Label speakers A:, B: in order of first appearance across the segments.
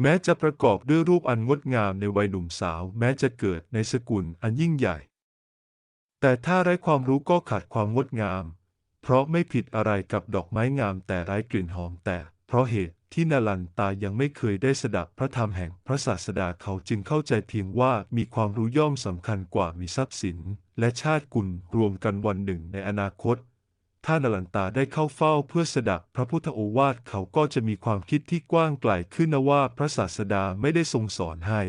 A: แม้จะประกอบด้วยรูปอันงดงามในวัยหนุ่มสาว แม้จะเกิดในสกุลอันยิ่งใหญ่ แต่ถ้าไร้ความรู้ก็ขาดความงดงาม เพราะไม่ผิดอะไรกับดอกไม้งามแต่ไร้กลิ่นหอมแต่ เพราะเหตุที่นาลันตายังไม่เคยได้สดับพระธรรมแห่งพระศาสดาเขาจึงเข้าใจเพียงว่ามีความรู้ย่อมสำคัญกว่ามีทรัพย์สิน และชาติกุลรวมกันวันหนึ่งในอนาคต ถ้านาลันตาได้เข้าเฝ้าเพื่อสดับพระพุทธโอวาทเขาก็จะมีความคิดที่กว้างไกลขึ้นนะว่าพระศาสดาไม่ได้ทรงสอนให้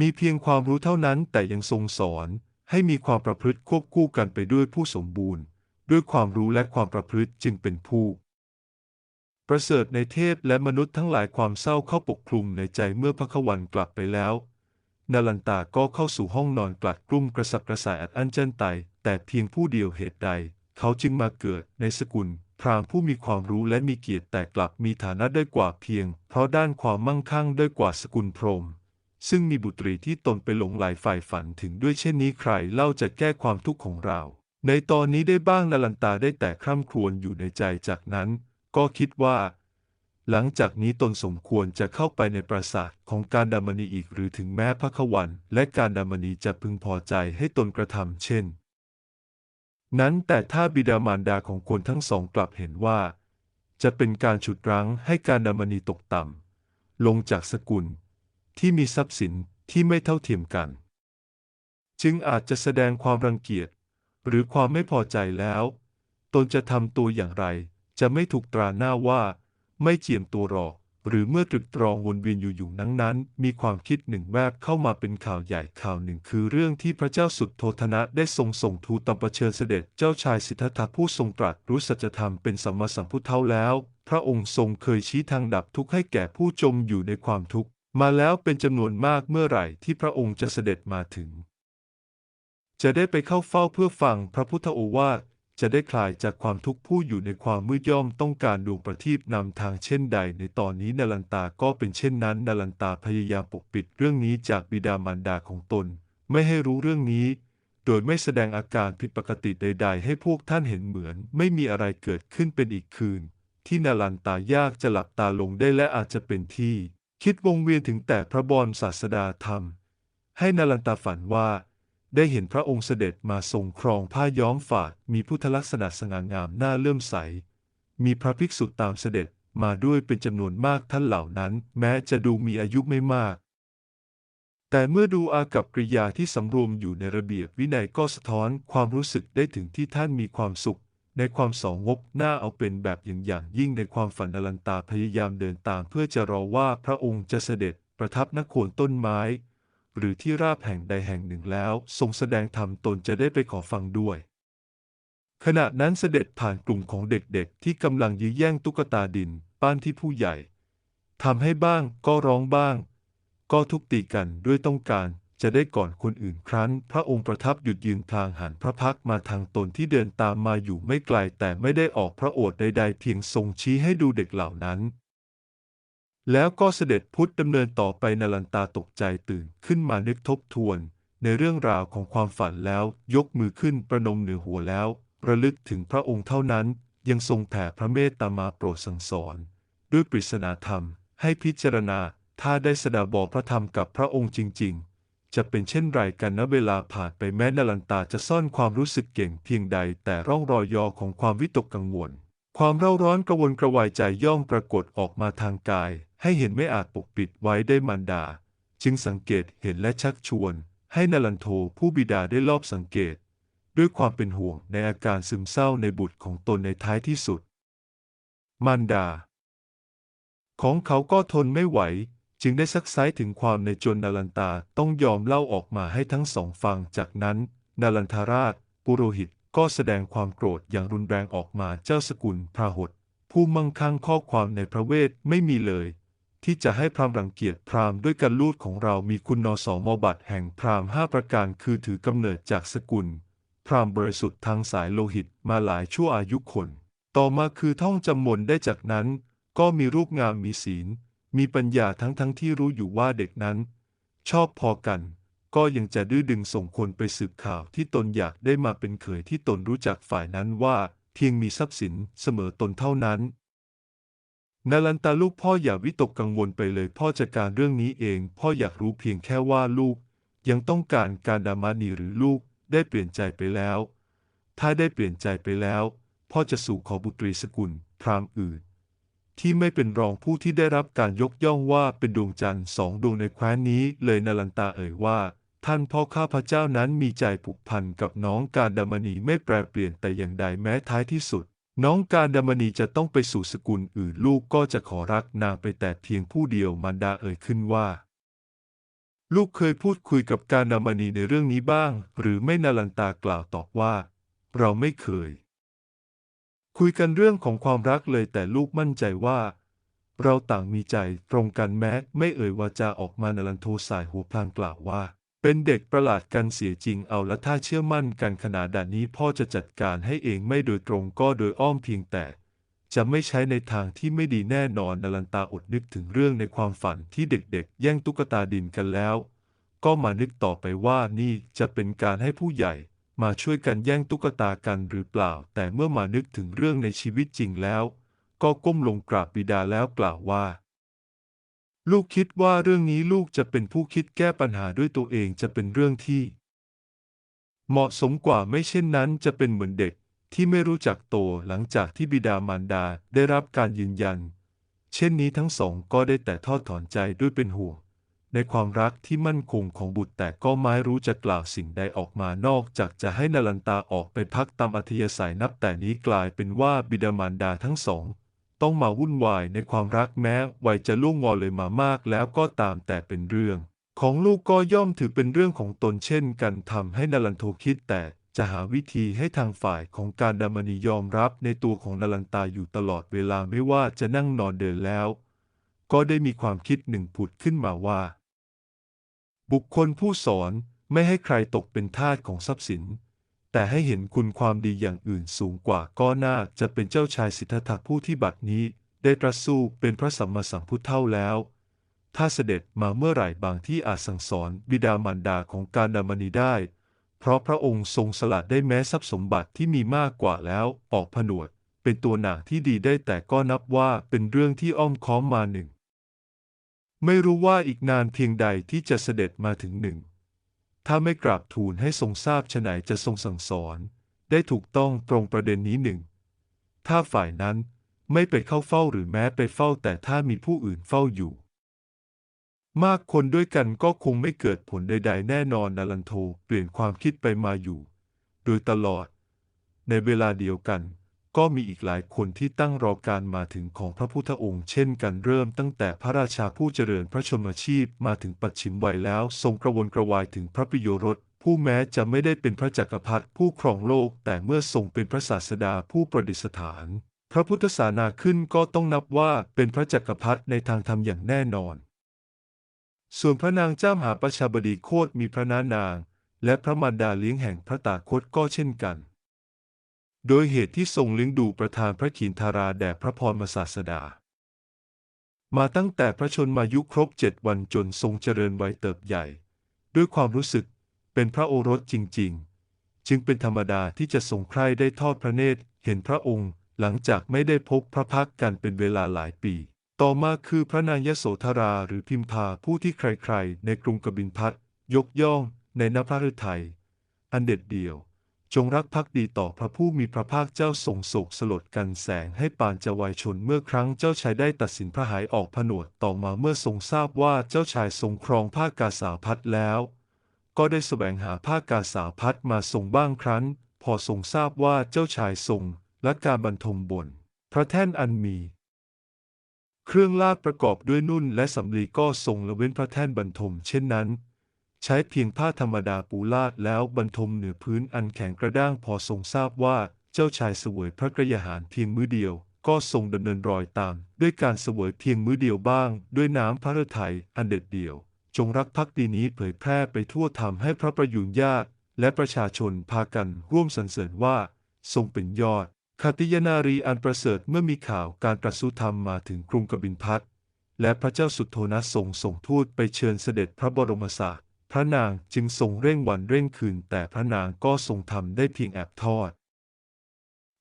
A: มีเพียงความรู้เท่านั้นแต่ยังทรงสอน ให้มีความประพฤติควบคู่กันไปด้วยผู้สมบูรณ์ ด้วยความรู้และความประพฤติจึงเป็นผู้ ประเสริฐในเทพและมนุษย์ทั้งหลายความเศร้าเข้าปกคลุมในใจเมื่อพระขวันกลับไปแล้วนาลันตาก็เข้าสู่ห้องนอนกลัดกลุ้มกระสับกระส่ายอัดอั้นเจนไตแต่เพียงผู้เดียวเหตุใด เขาจึงมาเกิดในสกุลพราหมณ์ผู้มีความรู้และมีเกียรติแต่กลับมีฐานะด้อยกว่าเพียง เพราะด้านความมั่งคั่งด้อยกว่าสกุลพรหมซึ่งมีบุตรีที่ตนไปหลงไหลฝ่ายฝันถึงด้วยเช่นนี้ใครเล่าจะแก้ความทุกข์ของเรา ในตอนนี้ได้บ้างนาลันตาได้แต่คร่ำครวญอยู่ในใจจากนั้น ก็คิดว่า หลังจากนี้ตนสมควรจะเข้าไปในปราสาทของการดามณีอีกหรือถึงแม้พระขวัน และการดามณีจะพึงพอใจให้ตนกระทำเช่น นั้นแต่ถ้าบิดามารดาของคนทั้งสองกลับเห็นว่า จะเป็นการฉุดรั้งให้การดามณีตกต่ำลงจากสกุลที่มีทรัพย์สินที่ไม่เท่าเทียมกัน จึงอาจจะแสดงความรังเกียจ หรือความไม่พอใจแล้ว ตนจะทำตัวอย่างไร จะไม่ถูกตราหน้าว่า ไม่เจียมตัวหรอก หรือเมื่อตรึกตรองวนเวียนอยู่อยู่นั้นนั้นมีความคิดหนึ่งแวบเข้ามาเป็นข่าวใหญ่ข่าวหนึ่งคือเรื่องที่พระเจ้าสุดโทธนะได้ทรงส่งทูตตำประเชิญเสด็จเจ้าชายสิทธัตถะผู้ทรงตรัสรู้สัจธรรมเป็นสัมมาสัมพุทธเท่าแล้ว พระองค์ทรงเคยชี้ทางดับทุกข์ให้แก่ผู้จมอยู่ในความทุกข์ มาแล้วเป็นจำนวนมากเมื่อไหร่ที่พระองค์จะเสด็จมาถึง จะได้ไปเข้าเฝ้าเพื่อฟังพระพุทธโอวาท จะได้คลายจากความทุกข์ผู้อยู่ในความมืดย่อมต้องการดวงประทีปนำทางเช่นใด ในตอนนี้นาลันตาก็เป็นเช่นนั้นนาลันตาพยายามปกปิดเรื่องนี้จากบิดามารดาของตน ไม่ให้รู้เรื่องนี้ โดยไม่แสดงอาการผิดปกติใด ๆ ให้พวกท่านเห็นเหมือน ไม่มีอะไรเกิดขึ้นเป็นอีกคืน ที่นาลันตายากจะหลับตาลงได้และอาจจะเป็นที่ คิดวงเวียนถึงแต่พระบรมศาสดาธรรม ให้นาลันตาฝันว่า ได้เห็นพระองค์เสด็จมาทรงครองผ้าย้อมฝาดมีพุทธลักษณะสง่างามน่าเลื่อมใส มีพระภิกษุตามเสด็จมาด้วยเป็นจำนวนมากท่านเหล่านั้น แม้จะดูมีอายุไม่มาก แต่เมื่อดูอากับกริยาที่สำรวมอยู่ในระเบียบวินัยก็สะท้อนความรู้สึกได้ถึงที่ท่านมีความสุข ในความสองงบหน้าเอาเป็นแบบอย่างอย่างยิ่งในความฝันอลันตาพยายามเดินตามเพื่อจะรอว่าพระองค์จะเสด็จประทับณโคนต้นไม้ หรือที่ราบแห่งใดแห่งหนึ่งแล้วทรงแสดงธรรมตนจะได้ไปขอฟังด้วย ขณะนั้นเสด็จผ่านกลุ่มของเด็กๆ ที่กำลังยื้อแย่งตุ๊กตาดิน ป้านที่ผู้ใหญ่ทำให้บ้างก็ร้องบ้าง ก็ทุบตีกันด้วยต้องการจะได้ก่อนคนอื่นครั้น พระองค์ประทับหยุดยืนพลางหันพระพักมาทางตนที่เดินตามมาอยู่ไม่ไกลแต่ไม่ได้ออกพระโอษฐ์ใดๆเพียงทรงชี้ให้ดูเด็กเหล่านั้น แล้วก็เสด็จพุทธดำเนินต่อไปนาลันตาตกใจตื่นขึ้นมานึกทบทวน ในเรื่องราวของความฝันแล้วยกมือขึ้นประนมเหนือหัวแล้ว ระลึกถึงพระองค์เท่านั้น ยังทรงแผ่พระเมตตามาโปรดสั่งสอน ด้วยปริศนาธรรม ให้พิจารณาถ้าได้สดาบอกพระธรรมกับพระองค์จริง ๆ จะเป็นเช่นไรกันนะเวลาผ่านไปแม้นลันตาจะซ่อนความรู้สึกเก่งเพียงใดแต่ร่องรอยยอของความวิตกกังวล ความเร่าร้อนกระวนกระวายใจย่อมปรากฏออกมาทางกาย ให้เห็นไม่อาจปกปิดไว้ได้มารดา จึงสังเกตเห็นและชักชวน ให้นลันโทผู้บิดาได้ลอบสังเกต ด้วยความเป็นห่วงในอาการซึมเศร้าในบุตรของตนในท้ายที่สุดมารดา ของเขาก็ทนไม่ไหว จึงได้ซักไซ้ถึงความในจนนลันตาต้องยอมเล่าออกมาให้ทั้งสองฟังจากนั้นนลันทาราช ปุโรหิตก็แสดงความโกรธอย่างรุนแรงออกมาเจ้าสกุลพระหดผู้มั่งคั่งข้อความในพระเวทไม่มีเลย ที่จะให้พราหมณ์รังเกียจพราหมณ์ด้วยการลูดของเรามีคุณนสองมบัตแห่งพราหมณ์ห้าประการคือถือกำเนิดจากสกุล พราหมณ์บริสุทธิ์ทางสายโลหิตมาหลายชั่วอายุคน ต่อมาคือท่องจำมนได้จากนั้น ก็มีรูปงามมีศีล มีปัญญาทั้งทั้งที่รู้อยู่ว่าเด็กนั้น ชอบพอกัน ก็ยังจะดื้อดึงส่งคนไปสืบข่าวที่ตนอยากได้มาเป็นเขยที่ตนรู้จักฝ่ายนั้นว่า เพียงมีทรัพย์สินเสมอตนเท่านั้น นาลันตาลูกพ่ออย่าวิตกกังวลไปเลยพ่อจัดการเรื่องนี้เอง พ่ออยากรู้เพียงแค่ว่าลูก ยังต้องการการดามานีหรือลูกได้เปลี่ยนใจไปแล้ว ถ้าได้เปลี่ยนใจไปแล้ว พ่อจะสู่ขอบุตรีสกุลพรามอื่น ที่ไม่เป็นรองผู้ที่ได้รับการยกย่องว่าเป็นดวงจันทร์สองดวงในแคว้นนี้เลยนาลันตาเอ่ยว่า ท่านพ่อข้าพระเจ้านั้นมีใจผูกพันกับน้องการดามณีไม่แปรเปลี่ยนแต่อย่างใดแม้ท้ายที่สุด น้องการดามณีจะต้องไปสู่สกุลอื่นลูกก็จะขอรักนางไปแต่เพียงผู้เดียวมารดาเอ่ยขึ้นว่า ลูกเคยพูดคุยกับการดามณีในเรื่องนี้บ้าง หรือไม่นาลันตากล่าวตอบว่า เราไม่เคย คุยกันเรื่องของความรักเลยแต่ลูกมั่นใจว่า เราต่างมีใจตรงกันแม้ไม่เอ่ยวาจาออกมานาลันโทสายหัวพลางกล่าวว่า เป็นเด็กประหลาดกันเสียจริงเอาละถ้าเชื่อมั่นกันขนาดนี้พ่อจะจัดการให้เองไม่โดยตรงก็โดยอ้อมเพียงแต่ จะไม่ใช้ในทางที่ไม่ดีแน่นอนนาลันตาอดนึกถึงเรื่องในความฝันที่เด็กๆ แย่งตุ๊กตาดินกันแล้ว ก็มานึกต่อไปว่านี่จะเป็นการให้ผู้ใหญ่ มาช่วยกันแย่งตุ๊กตากันหรือเปล่า แต่เมื่อมานึกถึงเรื่องในชีวิตจริงแล้ว ก็ก้มลงกราบบิดาแล้วกล่าวว่า ลูกคิดว่าเรื่องนี้ลูกจะเป็นผู้คิดแก้ปัญหาด้วยตัวเองจะเป็นเรื่องที่ เหมาะสมกว่าไม่เช่นนั้นจะเป็นเหมือนเด็กที่ไม่รู้จักโตหลังจากที่บิดามารดาได้รับการยืนยัน เช่นนี้ทั้งสองก็ได้แต่ทอดถอนใจด้วยเป็นห่วง ในความรักที่มั่นคงของบุตรแต่ก็ไม่รู้จะกล่าวสิ่งใดออกมานอกจากจะให้นลันตาออกไปพักตามอัธยาศัยนับแต่นี้กลายเป็นว่าบิดามารดาทั้งสอง ต้องมาวุ่นวายในความรักแม้วัยจะล่วงงอเลยมามากแล้วก็ตามแต่เป็นเรื่อง ของลูกก็ย่อมถือเป็นเรื่องของตนเช่นกันทำให้นลันโทคิดแต่จะหาวิธีให้ทางฝ่ายของการดามณียอมรับในตัวของนลันตาอยู่ตลอดเวลาไม่ว่าจะนั่งนอนเดินแล้ว ก็ได้มีความคิดหนึ่งผุดขึ้นมาว่า บุคคลผู้สอนไม่ให้ใครตกเป็นทาสของทรัพย์สิน แต่ให้เห็นคุณความดีอย่างอื่นสูงกว่าก็น่าจะเป็นเจ้าชายสิทธัตถะผู้ที่บัดนี้ ได้ตรัสสู้เป็นพระสัมมาสัมพุทธเท่าแล้ว ถ้าเสด็จมาเมื่อไหร่บางที่อาจสั่งสอนบิดามารดาของการดามณีได้ เพราะพระองค์ทรงสละได้แม้ทรัพย์สมบัติที่มีมากกว่าแล้วออกผนวด เป็นตัวหนังที่ดีได้แต่ก็นับว่าเป็นเรื่องที่อ้อมค้อมมาหนึ่ง ไม่รู้ว่าอีกนานเพียงใดที่จะเสด็จมาถึงหนึ่ง ถ้าไม่กราบทูลให้ทรงทราบฉไหนจะทรงสั่งสอน ได้ถูกต้องตรงประเด็นนี้หนึ่ง ถ้าฝ่ายนั้นไม่ไปเข้าเฝ้าหรือแม้ไปเฝ้าแต่ถ้ามีผู้อื่นเฝ้าอยู่ มากคนด้วยกันก็คงไม่เกิดผลใด ๆ แน่นอนนาลันโทเปลี่ยนความคิดไปมาอยู่ โดยตลอด ในเวลาเดียวกัน ก็มีอีกหลายคนที่ตั้งรอการมาถึงของพระพุทธองค์เช่นกันเริ่มตั้งแต่พระราชาผู้เจริญพระชนมชีพมาถึงปัจฉิมวัยแล้ว ทรงกระวนกระวายถึงพระปิโยรสผู้แม้จะไม่ได้เป็นพระจักรพรรดิผู้ครองโลก แต่เมื่อทรงเป็นพระศาสดาผู้ประดิษฐาน พระพุทธศาสนาขึ้นก็ต้องนับว่าเป็นพระจักรพรรดิในทางธรรมอย่างแน่นอน ส่วนพระนางเจ้ามหาประชาบดีโคตมีพระนานาง และพระมารดาเลี้ยงแห่งพระตาคตก็เช่นกัน โดยเหตุที่ทรงเลี้ยงดูประทานพระขีณธาราแด่พระพรมศาสดา มาตั้งแต่พระชนมายุครบเจ็ดวันจนทรงเจริญวัยเติบใหญ่ ด้วยความรู้สึกเป็นพระโอรสจริง ๆ จึงเป็นธรรมดาที่จะทรงใคร่ได้ทอดพระเนตรเห็นพระองค์หลังจากไม่ได้พบพระพักกันเป็นเวลาหลายปี ต่อมาคือพระนางยโสธราหรือพิมพาผู้ที่ใครๆ ในกรุงกบินพัทยกย่องในนพระฤทัยอันเด็ดเดี่ยว จงรักภักดีต่อพระผู้มีพระภาคเจ้าทรงโศกสลดกันแสงให้ปานจะวายชนเมื่อครั้งเจ้าชายได้ตัดสินพระหายออกผนวดต่อมาเมื่อทรงทราบว่าเจ้าชายทรงครองผ้ากาสาวพัดแล้ว ก็ได้สแสวงหาผ้ากาสาวพัดมาทรงบ้างครั้น พอทรงทราบว่าเจ้าชายทรงและการบรรทมบน พระแท่นอันมี เครื่องลาดประกอบด้วยนุ่นและสำลีก็ทรงละเว้นพระแท่นบรรทมเช่นนั้น ใช้เพียงผ้าธรรมดาปูลาดแล้วบรรทมเหนือพื้นอันแข็งกระด้างพอทรงทราบว่าเจ้าชายเสวยพระกระยาหารเพียงมื้อเดียว ก็ทรงดำเนินรอยตาม ด้วยการเสวยเพียงมื้อเดียวบ้าง ด้วยน้ำพระฤทัยอันเด็ดเดี่ยว จงรักภักดีนี้เผยแพร่ไปทั่วทำให้พระประยุรญาติและประชาชนพากันร่วมสรรเสริญว่า ทรงเป็นยอดคติยนารีอันประเสริฐเมื่อมีข่าวการตรัสรู้ธรรมมาถึงกรุงกบินพัทและพระเจ้าสุโธนะทรงส่งทูตไปเชิญเสด็จพระบรมศาส พระนางจึงทรงเร่งวันเร่งคืน แต่พระนางก็ทรงทำได้เพียงแอบทอด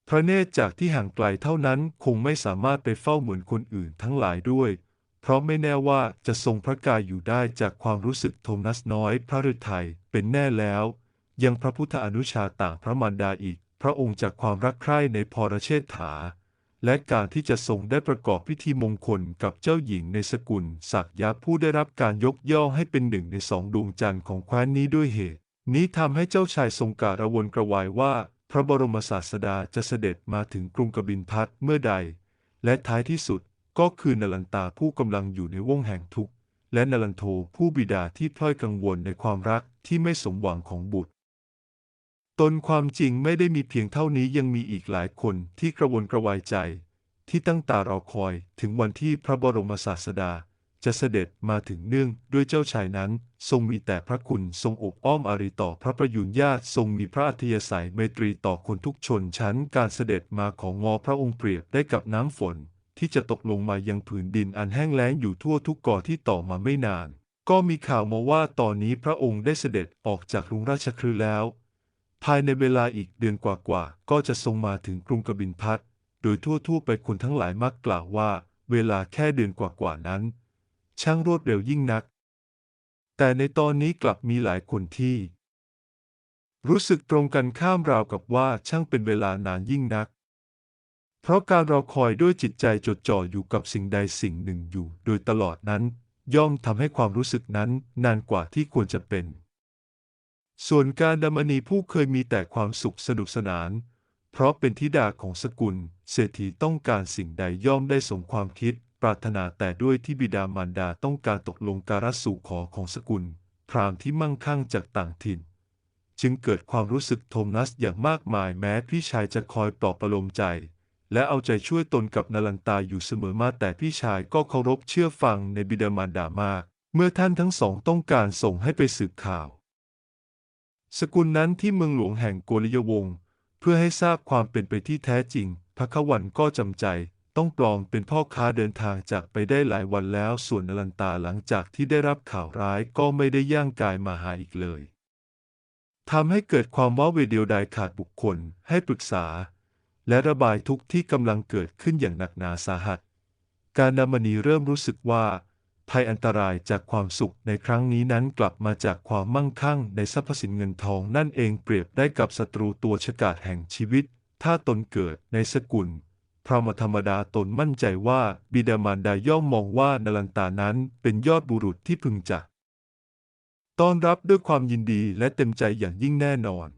A: พระเนตรจากที่ห่างไกลเท่านั้นคงไม่สามารถไปเฝ้าเหมือนคนอื่นทั้งหลายด้วย เพราะไม่แน่ว่าจะทรงพระกายอยู่ได้จากความรู้สึกโทมนัสน้อย พระฤทัยเป็นแน่แล้ว ยังพระพุทธอนุชาต่างพระมารดาอีก พระองค์จากความรักใคร่ในพรเชษฐา และการที่จะทรงได้ประกอบพิธีมงคลกับเจ้าหญิงในสกุลศักยะผู้ได้รับการยกย่องให้เป็นหนึ่งในสองดวงจันทร์ของแคว้นนี้ด้วยเหตุ นี้ทำให้เจ้าชายทรงการะวนกระวายว่า พระบรมศาสดาจะเสด็จมาถึงกรุงกบินพัทเมื่อใด และท้ายที่สุดก็คือนลันตาผู้กำลังอยู่ในวงแห่งทุกข์และนลันโทผู้บิดาที่พล่อยกังวลในความรักที่ไม่สมหวังของบุตร ตนความจริงไม่ได้มีเพียงเท่านี้ยังมีอีกหลายคนที่กระวนกระวายใจ ที่ตั้งตารอคอยถึงวันที่พระบรมศาสดา จะเสด็จมาถึงเนื่องด้วยเจ้าชายนั้น ทรงมีแต่พระคุณทรงอบอ้อมอารีต่อพระประยุรญาติทรงมีพระอัธยาศัยเมตรีต่อคนทุกชนชั้นการเสด็จมาของงอพระองค์เปรียบได้กับน้ำฝน ที่จะตกลงมายังผืนดินอันแห้งแล้งอยู่ทั่วทุกก่อที่ต่อมาไม่นาน ก็มีข่าวมาว่าตอนนี้พระองค์ได้เสด็จออกจากกรุงราชคฤห์แล้ว ภายในเวลาอีกเดือนกว่าๆ ก็จะทรงมาถึงกรุงกบินพัทโดยทั่วๆ ไปคนทั้งหลายมักกล่าวว่า เวลาแค่เดือนกว่าๆ นั้น ช่างรวดเร็วยิ่งนัก แต่ในตอนนี้กลับมีหลายคนที่ รู้สึกตรงกันข้ามราวกับว่าช่างเป็นเวลานานยิ่งนัก เพราะการรอคอยด้วยจิตใจจดจ่ออยู่กับสิ่งใดสิ่งหนึ่งอยู่ โดยตลอดนั้น ย่อมทำให้ความรู้สึกนั้นนานกว่าที่ควรจะเป็น ส่วนการดำมณีผู้เคยมีแต่ความสุขสนุกสนาน เพราะเป็นธิดาของสกุล เศรษฐีต้องการสิ่งใดย่อมได้สมความคิด ปรารถนาแต่ด้วยที่บิดามารดาต้องการตกลงการสู่ขอของสกุล พราหมณ์ที่มั่งคั่งจากต่างถิ่น จึงเกิดความรู้สึกโทมนัสอย่างมากมายแม้พี่ชายจะคอยปลอบประโลมใจ และเอาใจช่วยตนกับนลันตาอยู่เสมอมาแต่พี่ชายก็เคารพเชื่อฟังในบิดามารดามาก เมื่อท่านทั้งสองต้องการส่งให้ไปสืบข่าว สกุลนั้นที่เมืองหลวงแห่งโกริยวงศ์เพื่อให้ทราบความเป็นไปที่แท้จริง พระขวันก็จำใจ ต้องปลอมเป็นพ่อค้าเดินทางจากไปได้หลายวันแล้วส่วนนลันตาหลังจากที่ได้รับข่าวร้ายก็ไม่ได้ย่างกายมาหาอีกเลยทำให้เกิดความว้าเวเดียวดายขาดบุคคลให้ปรึกษา และระบายทุกข์ที่กำลังเกิดขึ้นอย่างหนักหนาสาหัส การนำมณีเริ่มรู้สึกว่า ภัยอันตรายจากความสุขในครั้งนี้นั้นกลับมาจากความมั่งคั่งในทรัพย์สินเงินทองนั่นเองเปรียบได้กับศัตรูตัวฉกาจแห่งชีวิต ถ้าตนเกิดในสกุลพระมธรรมดาตนมั่นใจว่าบิดามารดาย่อมมองว่านลันตานั้นเป็นยอดบุรุษที่พึงจะต้อนรับด้วยความยินดีและเต็มใจอย่างยิ่งแน่นอน